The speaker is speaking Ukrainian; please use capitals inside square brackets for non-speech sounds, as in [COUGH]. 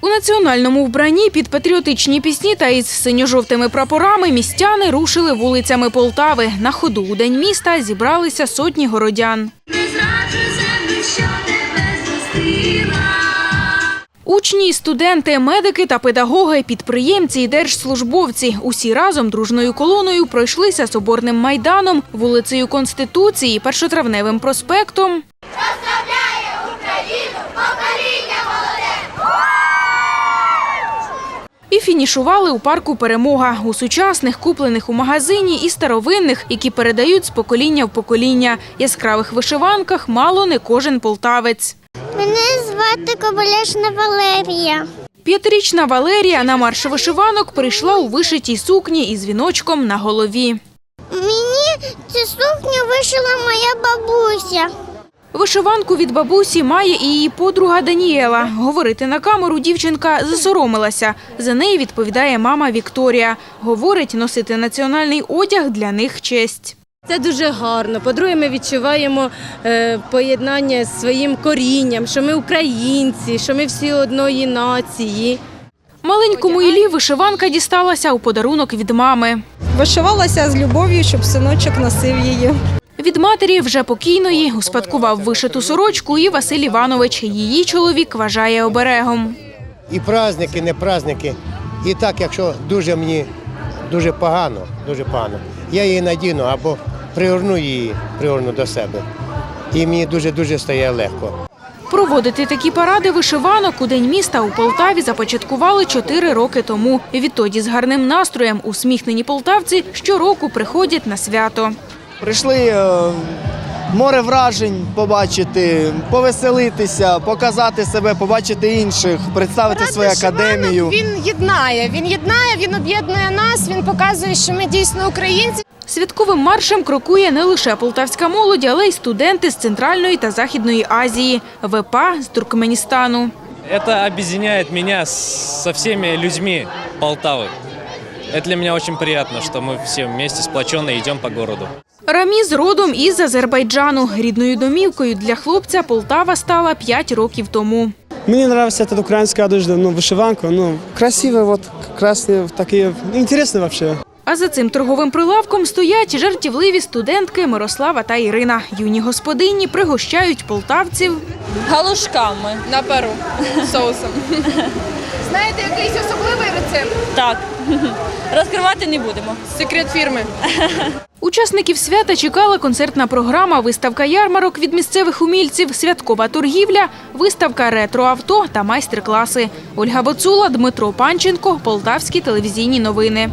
У національному вбранні під патріотичні пісні та із синьо-жовтими прапорами містяни рушили вулицями Полтави. На ходу у день міста зібралися сотні городян. Учні, студенти, медики та педагоги, підприємці і держслужбовці усі разом дружною колоною пройшлися Соборним майданом, вулицею Конституції, першотравневим проспектом. Фінішували у парку Перемога у сучасних, куплених у магазині і старовинних, які передають з покоління в покоління. Яскравих вишиванках мало не кожен полтавець. Мене звати Кобилешна Валерія. П'ятирічна Валерія на марш вишиванок прийшла у вишитій сукні із віночком на голові. Мені цю сукню вишила моя бабуся. Вишиванку від бабусі має і її подруга Даніела. Говорити на камеру дівчинка засоромилася. За неї відповідає мама Вікторія. Говорить, носити національний одяг для них честь. Це дуже гарно. По-друге, ми відчуваємо е, поєднання з своїм корінням, що ми українці, що ми всі одної нації. Маленькому Іллі вишиванка дісталася у подарунок від мами. Вишивалася з любов'ю, щоб синочок носив її. Від матері вже покійної успадкував вишиту сорочку і Василь Іванович. Її чоловік вважає оберегом. і праздники, не праздники. І так, якщо дуже мені дуже погано, дуже погано, я її надіну або пригорну її, пригорну до себе. І мені дуже-дуже стає легко. Проводити такі паради вишиванок у День міста у Полтаві започаткували чотири роки тому. Відтоді з гарним настроєм усміхнені полтавці щороку приходять на свято. Прийшли е, море вражень побачити, повеселитися, показати себе, побачити інших, представити свою академію. Він єднає, він єднає, він об'єднує нас, він показує, що ми дійсно українці. Святковим маршем крокує не лише полтавська молодь, але й студенти з Центральної та Західної Азії, ВПА з Туркменістану. Это объединяет меня с- со всеми людьми Полтавы. Это для меня очень приятно, что мы все вместе сплоченно идем по городу. Раміз родом із Азербайджану. Рідною домівкою для хлопця Полтава стала 5 років тому. Мне нравится эта украинская одежда, ну, вышиванка, ну, красивая, вот, красные, такие, интересные вообще. А за цим торговим прилавком стоять жартівливі студентки Мирослава та Ірина. Юні господині пригощають полтавців Галушками. На пару соусом. [LAUGHS] Знаєте якийсь особливий рецепт? Так. [LAUGHS] Розкривати не будемо. Секрет фірми. Учасників свята чекала концертна програма, виставка ярмарок від місцевих умільців, святкова торгівля, виставка ретро-авто та майстер-класи. Ольга Боцула, Дмитро Панченко, Полтавські телевізійні новини.